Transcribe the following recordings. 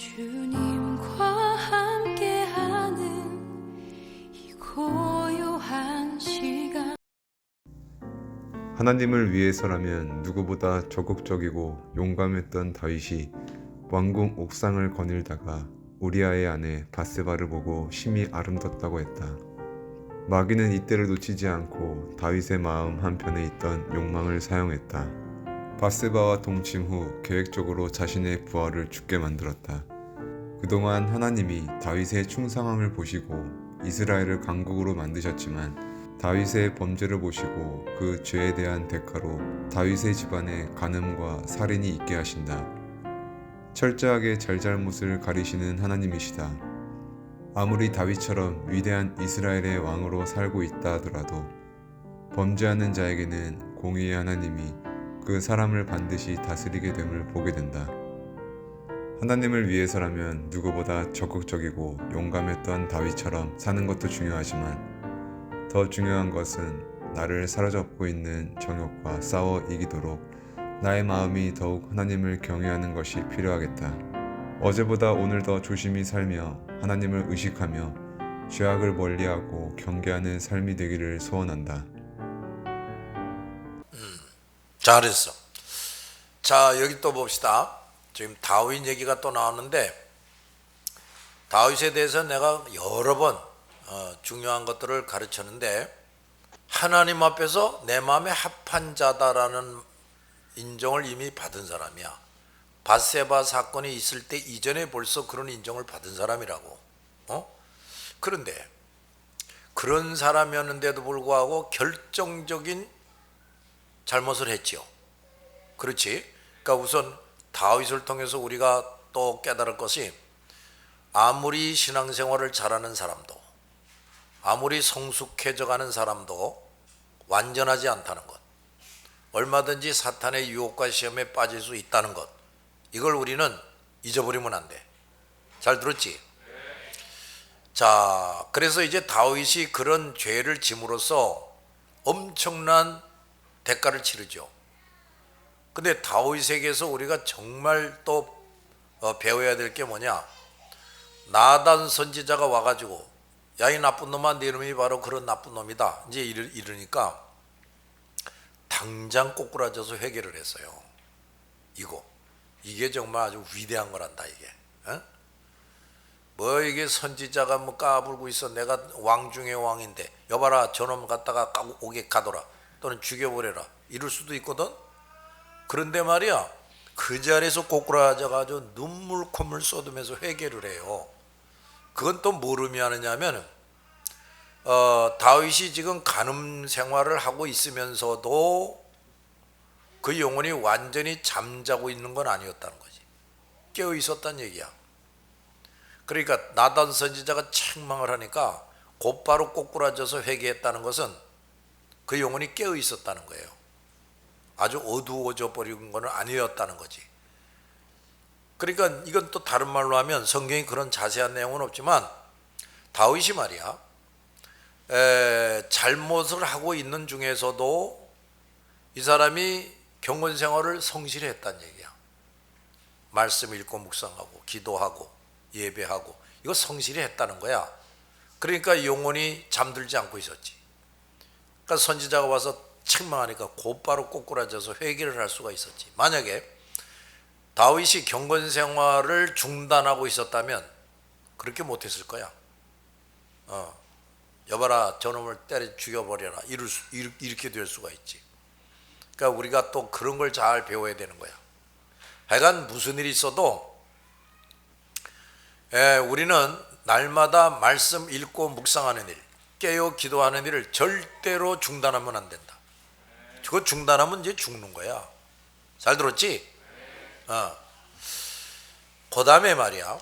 주님과 함께하는 이 고요한 시간 하나님을 위해서라면 누구보다 적극적이고 용감했던 다윗이 왕궁 옥상을 거닐다가 우리아의 아내 바세바를 보고 심히 아름답다고 했다. 마귀는 이때를 놓치지 않고 다윗의 마음 한편에 있던 욕망을 사용했다. 바세바와 동침 후 계획적으로 자신의 부하를 죽게 만들었다. 그동안 하나님이 다윗의 충성함을 보시고 이스라엘을 강국으로 만드셨지만 다윗의 범죄를 보시고 그 죄에 대한 대가로 다윗의 집안에 간음과 살인이 있게 하신다. 철저하게 잘잘못을 가리시는 하나님이시다. 아무리 다윗처럼 위대한 이스라엘의 왕으로 살고 있다 하더라도 범죄하는 자에게는 공의의 하나님이 그 사람을 반드시 다스리게 됨을 보게 된다. 하나님을 위해서라면 누구보다 적극적이고 용감했던 다윗처럼 사는 것도 중요하지만 더 중요한 것은 나를 사로잡고 있는 정욕과 싸워 이기도록 나의 마음이 더욱 하나님을 경외하는 것이 필요하겠다. 어제보다 오늘 더 조심히 살며 하나님을 의식하며 죄악을 멀리하고 경계하는 삶이 되기를 소원한다. 잘했어. 자, 여기 또 봅시다. 지금 다윗 얘기가 또 나왔는데 다윗에 대해서 내가 여러 번 어, 중요한 것들을 가르쳤는데 하나님 앞에서 내 마음에 합한 자다라는 인정을 이미 받은 사람이야. 바세바 사건이 있을 때 이전에 벌써 그런 인정을 받은 사람이라고. 어? 그런데 그런 사람이었는데도 불구하고 결정적인 잘못을 했지요. 그렇지? 그러니까 우선 다윗을 통해서 우리가 또 깨달을 것이 아무리 신앙생활을 잘하는 사람도 아무리 성숙해져 가는 사람도 완전하지 않다는 것. 얼마든지 사탄의 유혹과 시험에 빠질 수 있다는 것. 이걸 우리는 잊어버리면 안 돼. 잘 들었지? 자, 그래서 이제 다윗이 그런 죄를 짐으로써 엄청난 대가를 치르죠. 근데 다윗에게서 우리가 정말 또 어, 배워야 될 게 뭐냐? 나단 선지자가 와가지고 야이 나쁜 놈아 네 놈이 바로 그런 나쁜 놈이다. 이제 이러, 이러니까 당장 꼬꾸라져서 회개를 했어요. 이거 이게 정말 아주 위대한 거란다 이게. 어? 뭐 이게 선지자가 뭐 까불고 있어 내가 왕 중의 왕인데 여봐라 저놈 갖다가 오게 가둬라 또는 죽여버려라 이럴 수도 있거든 그런데 말이야 그 자리에서 꼬꾸라져가지고 눈물 콧물 쏟으면서 회개를 해요. 그건 또뭘 의미하느냐면 어, 다윗이 지금 간음 생활을 하고 있으면서도 그 영혼이 완전히 잠자고 있는 건 아니었다는 거지. 깨어 있었단 얘기야. 그러니까 나단 선지자가 책망을 하니까 곧바로 꼬꾸라져서 회개했다는 것은 그 영혼이 깨어 있었다는 거예요. 아주 어두워져 버린 것은 아니었다는 거지. 그러니까 이건 또 다른 말로 하면 성경이 그런 자세한 내용은 없지만 다윗이 말이야 에, 잘못을 하고 있는 중에서도 이 사람이 경건 생활을 성실히 했다는 얘기야. 말씀 읽고 묵상하고 기도하고 예배하고 이거 성실히 했다는 거야. 그러니까 영혼이 잠들지 않고 있었지. 그러니까 선지자가 와서 책망하니까 곧바로 꼬꾸라져서 회개를 할 수가 있었지. 만약에 다윗이 경건 생활을 중단하고 있었다면 그렇게 못했을 거야. 어, 여봐라 저놈을 때려 죽여버려라 이럴 수, 이렇게 될 수가 있지. 그러니까 우리가 또 그런 걸 잘 배워야 되는 거야. 하여간 무슨 일이 있어도 에, 우리는 날마다 말씀 읽고 묵상하는 일, 깨어 기도하는 일을 절대로 중단하면 안 된다. 그거 중단하면 이제 죽는 거야. 잘 들었지? 어. 그 다음에 말이야.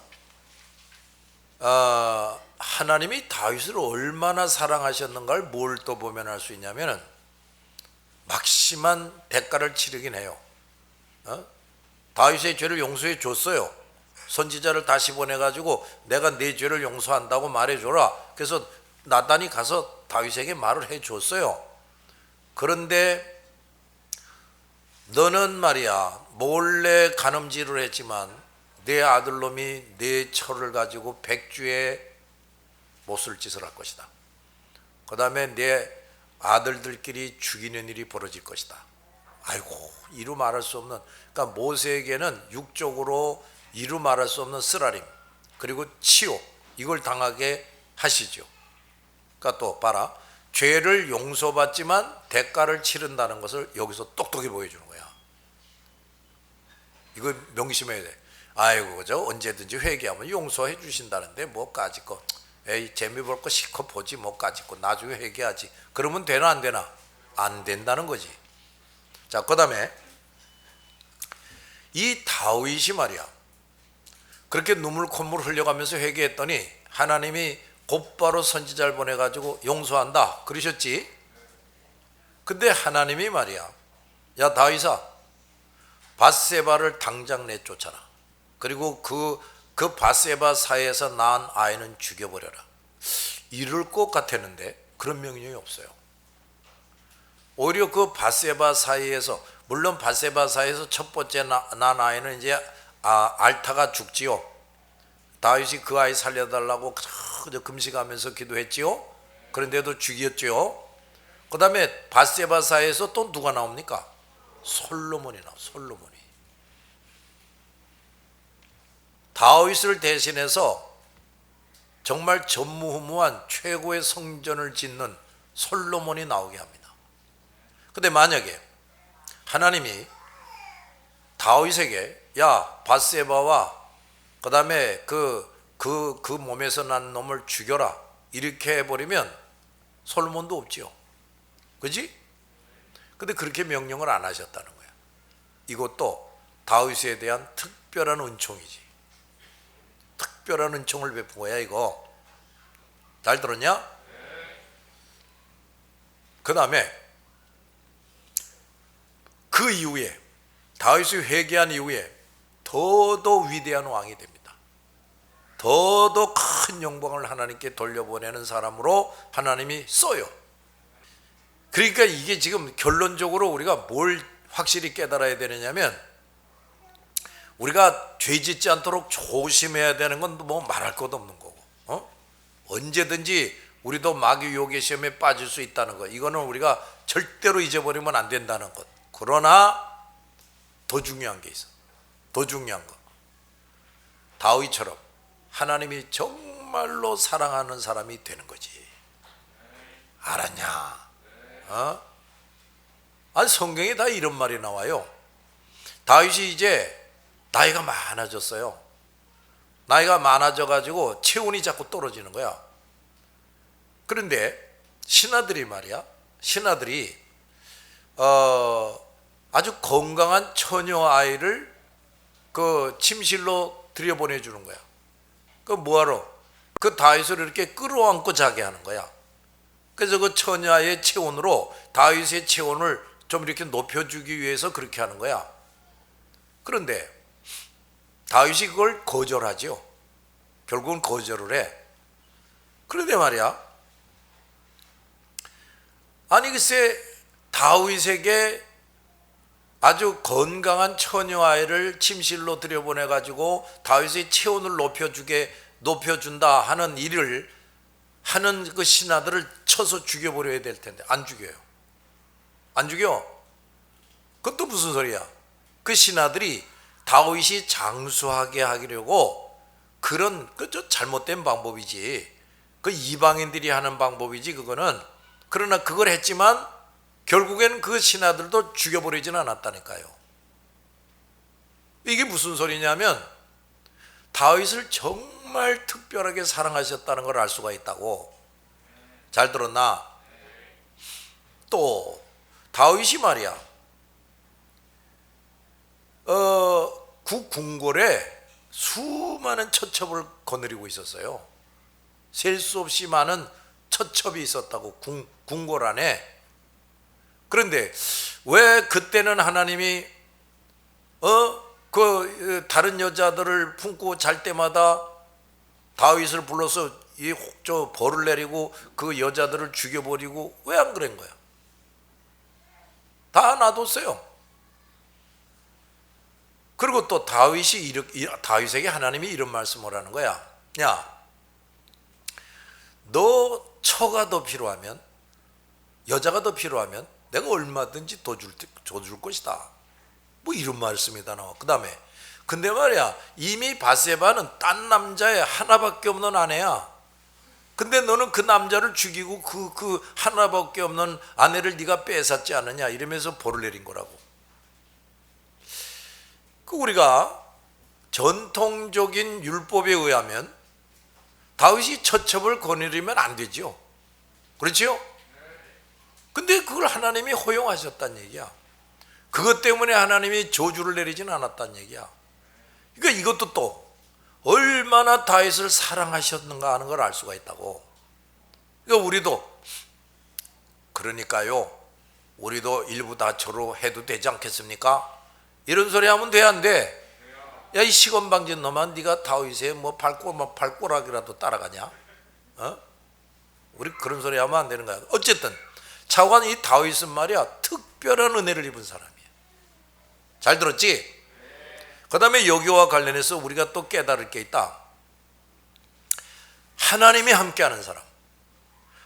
어, 하나님이 다윗을 얼마나 사랑하셨는가를 뭘 또 보면 알 수 있냐면은 막심한 대가를 치르긴 해요. 어? 다윗의 죄를 용서해 줬어요. 선지자를 다시 보내가지고 내가 네 죄를 용서한다고 말해줘라. 그래서 나단이 가서 다윗에게 말을 해줬어요. 그런데 너는 말이야 몰래 간음질을 했지만 내 아들놈이 내 철을 가지고 백주에 못쓸 짓을 할 것이다. 그 다음에 내 아들들끼리 죽이는 일이 벌어질 것이다. 아이고 이루 말할 수 없는 그러니까 모세에게는 육적으로 이루 말할 수 없는 쓰라림 그리고 치욕 이걸 당하게 하시죠. 그러니까 또 봐라 죄를 용서받지만 대가를 치른다는 것을 여기서 똑똑히 보여주는 거야. 이거 명심해야 돼. 아이고 그죠 언제든지 회개하면 용서해 주신다는데 뭐까짓 거. 에이 재미 볼 거 실컷 보지 뭐까짓 거. 나중에 회개하지. 그러면 되나 안 되나? 안 된다는 거지. 자 그다음에 이 다윗이 말이야. 그렇게 눈물 콧물 흘려가면서 회개했더니 하나님이 곧바로 선지자를 보내가지고 용서한다 그러셨지 근데 하나님이 말이야 야 다윗아 바세바를 당장 내쫓아라. 그리고 그, 그 바세바 사이에서 낳은 아이는 죽여버려라. 이럴 것 같았는데 그런 명령이 없어요. 오히려 그 바세바 사이에서 물론 바세바 사이에서 첫 번째 나- 낳은 아이는 이제 아, 알타가 죽지요. 다윗이 그 아이 살려달라고 그저 금식하면서 기도했지요. 그런데도 죽였지요. 그 다음에 바세바 사이에서 또 누가 나옵니까? 솔로몬이 나와 솔로몬이 다윗을 대신해서 정말 전무후무한 최고의 성전을 짓는 솔로몬이 나오게 합니다. 근데 만약에 하나님이 다윗에게 야 바세바와 그다음에 그 그 그 몸에서 난 놈을 죽여라 이렇게 해버리면 솔로몬도 없지요. 그지? 근데 그렇게 명령을 안 하셨다는 거야. 이것도 다윗에 대한 특별한 은총이지. 특별한 은총을 베푼 거야 이거. 잘 들었냐? 그 다음에 그 이후에 다윗이 회개한 이후에 더더 위대한 왕이 됩니다. 더더 큰 영광을 하나님께 돌려보내는 사람으로 하나님이 써요. 그러니까 이게 지금 결론적으로 우리가 뭘 확실히 깨달아야 되느냐면 우리가 죄 짓지 않도록 조심해야 되는 건 뭐 말할 것도 없는 거고 어? 언제든지 우리도 마귀 유혹의 시험에 빠질 수 있다는 거 이거는 우리가 절대로 잊어버리면 안 된다는 것 그러나 더 중요한 게 있어 더 중요한 거 다윗처럼 하나님이 정말로 사랑하는 사람이 되는 거지 알았냐 어? 아니 성경에 다 이런 말이 나와요. 다윗이 이제 나이가 많아졌어요. 나이가 많아져 가지고 체온이 자꾸 떨어지는 거야. 그런데 신하들이 말이야. 신하들이 어 아주 건강한 처녀 아이를 그 침실로 들여보내 주는 거야. 그 뭐하러? 그 다윗을 이렇게 끌어안고 자게 하는 거야. 그래서 그 처녀의 체온으로 다윗의 체온을 좀 이렇게 높여주기 위해서 그렇게 하는 거야. 그런데 다윗이 그걸 거절하죠. 결국은 거절을 해. 그런데 말이야. 아니 글쎄 다윗에게 아주 건강한 처녀 아이를 침실로 들여보내 가지고 다윗의 체온을 높여주게 높여준다 하는 일을 하는 그 신하들을 쳐서 죽여버려야 될 텐데 안 죽여요. 안 죽여. 그것도 무슨 소리야? 그 신하들이 다윗이 장수하게 하려고 그런 그저 잘못된 방법이지. 그 이방인들이 하는 방법이지 그거는. 그러나 그걸 했지만 결국엔 그 신하들도 죽여버리지는 않았다니까요. 이게 무슨 소리냐면 다윗을 정말 특별하게 사랑하셨다는 걸 알 수가 있다고. 잘 들었나? 또 다윗이 말이야. 어, 그 궁궐에 수많은 처첩을 거느리고 있었어요. 셀 수 없이 많은 처첩이 있었다고 궁, 궁궐 안에. 그런데 왜 그때는 하나님이 어 그 다른 여자들을 품고 잘 때마다 다윗을 불러서 이저 벌을 내리고 그 여자들을 죽여버리고 왜 안 그런 거야? 다 놔뒀어요. 그리고 또 다윗이 이렇게 다윗에게 하나님이 이런 말씀을 하는 거야. 야, 너 처가 더 필요하면 여자가 더 필요하면 내가 얼마든지 도줄 줘줄 것이다. 뭐 이런 말씀이 다 나와. 그다음에 근데 말이야 이미 바세바는 딴 남자의 하나밖에 없는 아내야. 근데 너는 그 남자를 죽이고 그그 하나밖에 없는 아내를 네가 뺏었지 않느냐 이러면서 벌을 내린 거라고. 그 우리가 전통적인 율법에 의하면 다윗이 처첩을 거느리면 안 되죠. 그렇지요? 근데 그걸 하나님이 허용하셨단 얘기야. 그것 때문에 하나님이 저주를 내리진 않았단 얘기야. 그러니까 이것도 또 얼마나 다윗을 사랑하셨는가 하는 걸 알 수가 있다고. 그러니까 우리도 그러니까요. 우리도 일부 다처로 해도 되지 않겠습니까? 이런 소리 하면 돼 안 돼? 야 이 시건방진 놈아 네가 다윗의 뭐 발꼬 뭐 발꼬락이라도 따라가냐? 어? 우리 그런 소리 하면 안 되는 거야. 어쨌든 차관 이 다윗은 말이야 특별한 은혜를 입은 사람이야. 잘 들었지? 그다음에 여기와 관련해서 우리가 또 깨달을 게 있다. 하나님이 함께하는 사람.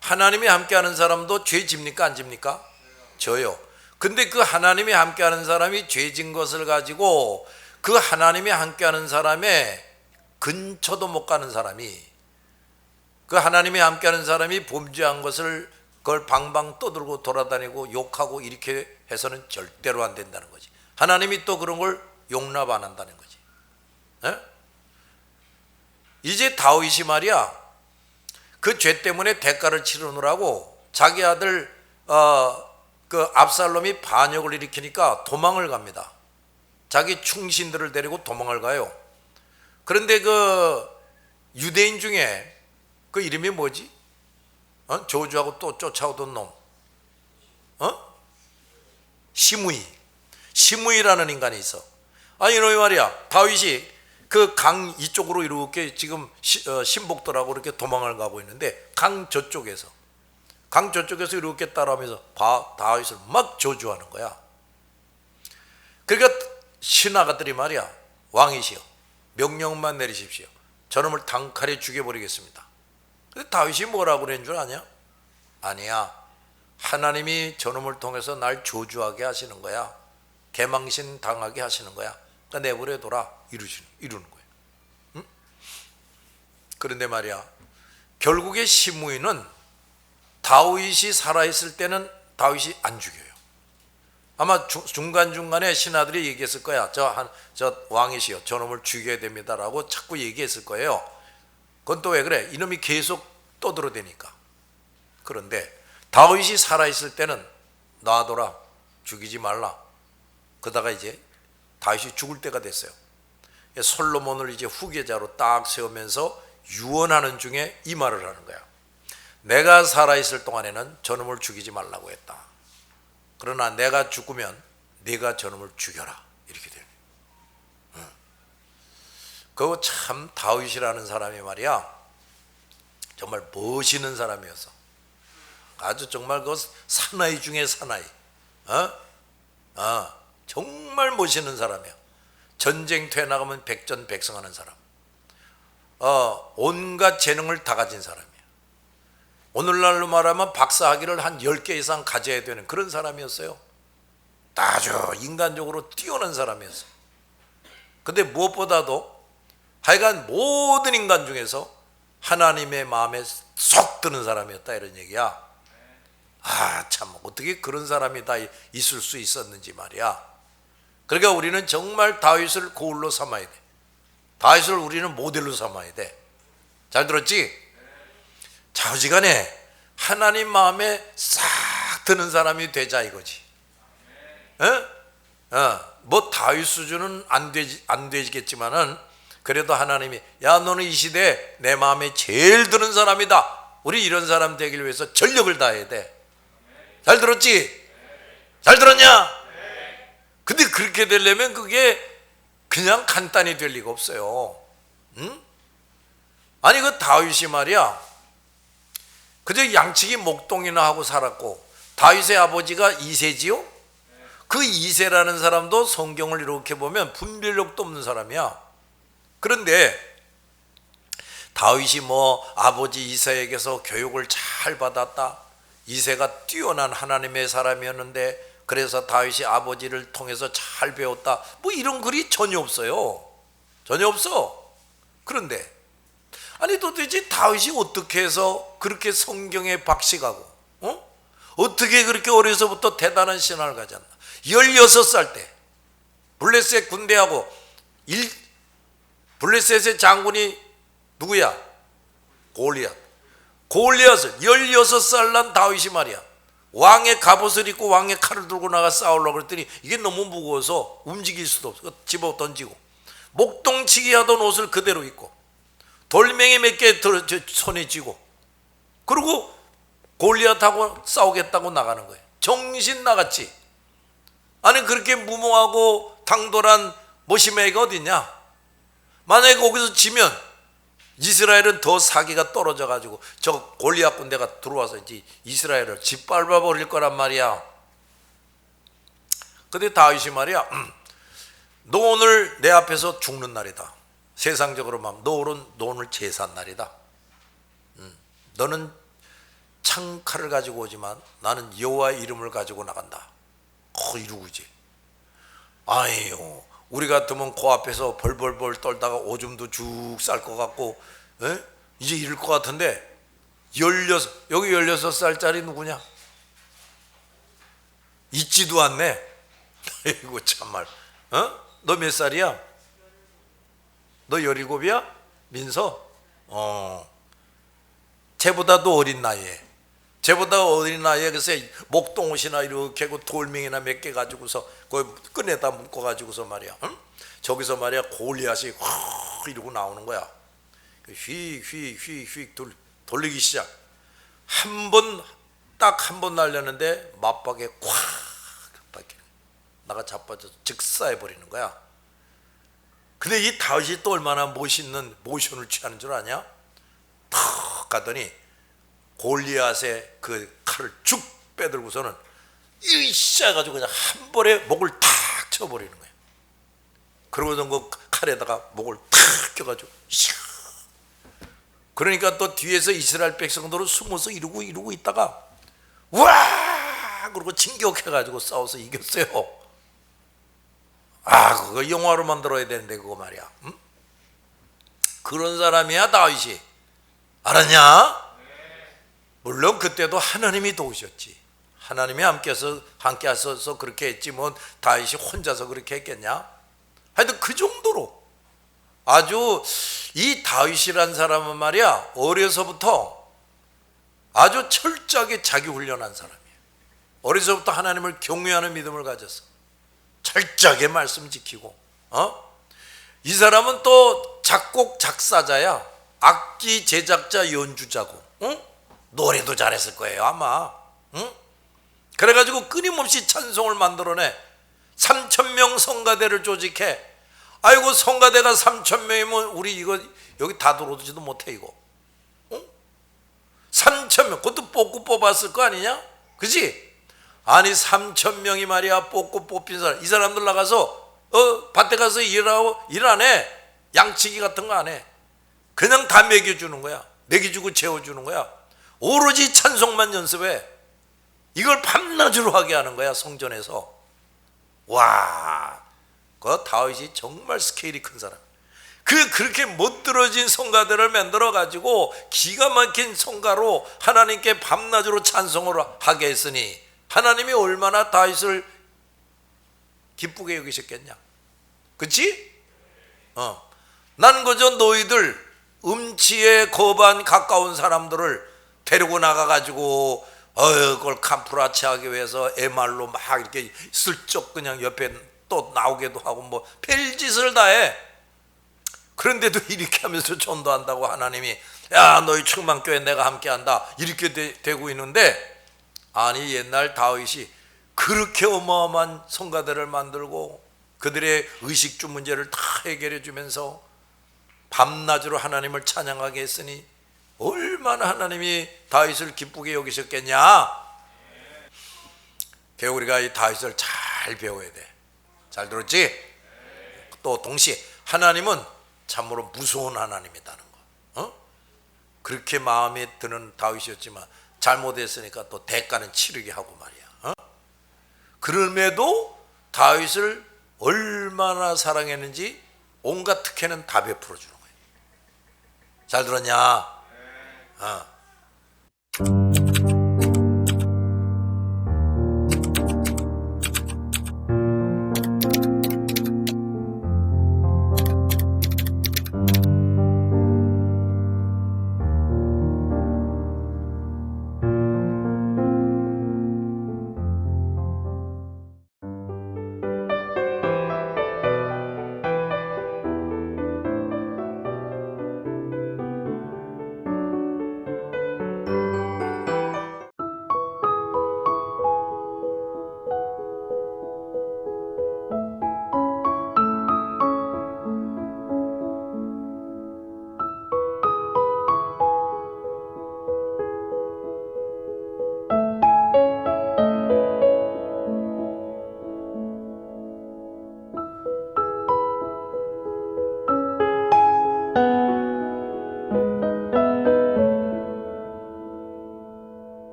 하나님이 함께하는 사람도 죄 집니까 안 집니까? 져요. 근데 그 하나님이 함께하는 사람이 죄 진 것을 가지고 그 하나님이 함께하는 사람의 근처도 못 가는 사람이 그 하나님이 함께하는 사람이 범죄한 것을 그걸 방방 떠들고 돌아다니고 욕하고 이렇게 해서는 절대로 안 된다는 거지. 하나님이 또 그런 걸 용납 안 한다는 거지. 에? 이제 다윗이 말이야 그 죄 때문에 대가를 치르느라고 자기 아들 어, 그 압살롬이 반역을 일으키니까 도망을 갑니다. 자기 충신들을 데리고 도망을 가요. 그런데 그 유대인 중에 그 이름이 뭐지? 어? 저주하고 또 쫓아오던 놈. 어? 시므이. 시므이라는 인간이 있어. 아 이놈이 말이야. 다윗이 그 강 이쪽으로 이렇게 지금 시, 어, 신복들하고 이렇게 도망을 가고 있는데 강 저쪽에서 강 저쪽에서 이렇게 따라오면서 바, 다윗을 막 저주하는 거야. 그러니까 신하가들이 말이야 왕이시여 명령만 내리십시오. 저놈을 단칼에 죽여버리겠습니다. 근데 다윗이 뭐라고 그런 줄 아냐? 아니야. 하나님이 저놈을 통해서 날 저주하게 하시는 거야. 개망신 당하게 하시는 거야. 그러니까 내버려 둬라 이루시는 이루는 거야. 응? 그런데 말이야 결국에 시므이는 다윗이 살아있을 때는 다윗이 안 죽여요. 아마 중간 중간에 신하들이 얘기했을 거야. 저 한 저 왕이시여, 저놈을 죽여야 됩니다라고 자꾸 얘기했을 거예요. 그건 또 왜 그래? 이놈이 계속 떠들어대니까. 그런데 다윗이 살아 있을 때는 놔둬라, 죽이지 말라. 그러다가 이제 다윗이 죽을 때가 됐어요. 솔로몬을 이제 후계자로 딱 세우면서 유언하는 중에 이 말을 하는 거야. 내가 살아있을 동안에는 저놈을 죽이지 말라고 했다. 그러나 내가 죽으면 네가 저놈을 죽여라. 이렇게 되는 응. 그거 참 다윗이라는 사람이 말이야. 정말 멋있는 사람이어서 아주 정말 그 사나이 중에 사나이. 어? 어, 정말 멋있는 사람이야. 전쟁터에 나가면 백전백승하는 사람. 어, 온갖 재능을 다 가진 사람이야. 오늘날로 말하면 박사학위를 한 10개 이상 가져야 되는 그런 사람이었어요. 아주 인간적으로 뛰어난 사람이었어. 근데 무엇보다도 하여간 모든 인간 중에서 하나님의 마음에 쏙 드는 사람이었다 이런 얘기야. 아, 참 어떻게 그런 사람이 다 있을 수 있었는지 말이야. 그러니까 우리는 정말 다윗을 거울로 삼아야 돼. 다윗을 우리는 모델로 삼아야 돼. 잘 들었지? 좌우지간에 하나님 마음에 싹 드는 사람이 되자 이거지. 어? 어, 뭐 다윗 수준은 안 되지 안 되겠지만은 그래도 하나님이 야 너는 이 시대 내 마음에 제일 드는 사람이다. 우리 이런 사람 되길 위해서 전력을 다해야 돼. 잘 들었지? 잘 들었냐? 근데 그렇게 되려면 그게 그냥 간단히 될 리가 없어요. 응? 아니 그 다윗이 말이야. 그저 양치기 목동이나 하고 살았고 다윗의 아버지가 이세지요? 그 이세라는 사람도 성경을 이렇게 보면 분별력도 없는 사람이야. 그런데 다윗이 뭐 아버지 이세에게서 교육을 잘 받았다. 이세가 뛰어난 하나님의 사람이었는데 그래서 다윗이 아버지를 통해서 잘 배웠다. 뭐 이런 글이 전혀 없어요. 전혀 없어. 그런데 아니 도대체 다윗이 어떻게 해서 그렇게 성경에 박식하고 어? 어떻게 그렇게 어려서부터 대단한 신앙을 가졌나? 16살 때 블레셋 군대하고 일 블레셋의 장군이 누구야? 골리앗. 골리앗을 16살 난 다윗이 말이야. 왕의 갑옷을 입고 왕의 칼을 들고 나가 싸우려고 그랬더니 이게 너무 무거워서 움직일 수도 없어. 집어 던지고 목동치기 하던 옷을 그대로 입고 돌멩이 몇 개 손에 쥐고 그리고 골리앗하고 싸우겠다고 나가는 거예요. 정신 나갔지. 아니 그렇게 무모하고 당돌한 모시메가 어딨냐? 만약에 거기서 지면 이스라엘은 더 사기가 떨어져 가지고 저 골리앗 군대가 들어와서 이제 이스라엘을 짓밟아 버릴 거란 말이야. 근데 다윗이 말이야. 음, 너 오늘 내 앞에서 죽는 날이다. 세상적으로 말하면 너 오늘 너 오늘 제사 날이다. 음, 너는 창칼을 가지고 오지만 나는 여호와의 이름을 가지고 나간다. 어 이러고 이제 아유 우리 같으면 그 앞에서 벌벌벌 떨다가 오줌도 쭉 쌀 것 같고 에? 이제 이럴 것 같은데 열여섯 여기 열여섯 살짜리 누구냐? 있지도 않네. 아이고 참말. 어? 너 몇 살이야? 너 열일곱이야? 민서? 어. 쟤보다도 어린 나이에. 쟤보다 어린 글쎄 목동옷이나 이렇게 돌멩이나 몇 개 가지고서 그 끈에다 묶어 가지고서 말이야. 응? 저기서 말이야 골리앗이 확 이러고 나오는 거야. 휙휙휙휙 돌리기 시작. 한 번 딱 한 번 날렸는데 맞박에 콱 박혀. 나가 자빠져서 즉사해 버리는 거야. 근데 이 다윗이 또 얼마나 멋있는 모션을 취하는 줄 아냐? 탁 가더니 골리앗의 그 칼을 쭉 빼들고서는 이씨 해가지고 그냥 한 번에 목을 탁 쳐버리는 거예요. 그러고서 그 칼에다가 목을 탁 껴가지고 샥. 그러니까 또 뒤에서 이스라엘 백성들은 숨어서 이러고 이러고 있다가 와 그러고 진격해가지고 싸워서 이겼어요. 아 그거 영화로 만들어야 되는데 그거 말이야. 응? 그런 사람이야 다윗이 알았냐? 물론 그때도 하나님이 도우셨지. 하나님이 함께서 함께 하셔서 그렇게 했지 뭐 다윗이 혼자서 그렇게 했겠냐? 하여튼 그 정도로 아주 이 다윗이란 사람은 말이야 어려서부터 아주 철저하게 자기 훈련한 사람이에요. 어려서부터 하나님을 경외하는 믿음을 가졌어. 철저하게 말씀 지키고, 어? 이 사람은 또 작곡 작사자야. 악기 제작자 연주자고, 응? 노래도 잘했을 거예요 아마, 응? 그래가지고 끊임없이 찬송을 만들어내. 3천 명 성가대를 조직해. 아이고 성가대가 3천 명이면 우리 이거 여기 다 들어오지도 못해 이거. 응? 3천 명, 그것도 뽑고 뽑았을 거 아니냐? 그지? 아니 3천 명이 말이야 뽑고 뽑힌 사람 이 사람들 나가서 어 밭에 가서 일하고 일 안 해 양치기 같은 거 안 해 그냥 다 먹여주는 거야 먹여주고 재워주는 거야 오로지 찬송만 연습해 이걸 밤낮으로 하게 하는 거야 성전에서 와 그 다윗이 정말 스케일이 큰 사람 그 그렇게 못 들어진 성가들을 만들어 가지고 기가 막힌 성가로 하나님께 밤낮으로 찬송을 하게 했으니 하나님이 얼마나 다윗을 기쁘게 여기셨겠냐? 그치? 어. 난 그저 너희들 음치에 거반 가까운 사람들을 데리고 나가가지고 어 그걸 캄프라치하기 위해서 애말로 막 이렇게 슬쩍 그냥 옆에 또 나오기도 하고 뭐 별짓을 다해. 그런데도 이렇게 하면서 전도한다고 하나님이 야 너희 충만교회 내가 함께한다 이렇게 되, 고 있는데 아니 옛날 다윗이 그렇게 어마어마한 성가대를 만들고 그들의 의식주 문제를 다 해결해 주면서 밤낮으로 하나님을 찬양하게 했으니 얼마나 하나님이 다윗을 기쁘게 여기셨겠냐? 그 우리가 이 다윗을 잘잘 배워야 돼. 잘 들었지? 또 동시에 하나님은 참으로 무서운 하나님이다는 거. 어? 그렇게 마음에 드는 다윗이었지만 잘못했으니까 또 대가는 치르게 하고 말이야. 어? 그럼에도 다윗을 얼마나 사랑했는지 온갖 특혜는 다 베풀어 주는 거예요. 잘 들었냐? 어.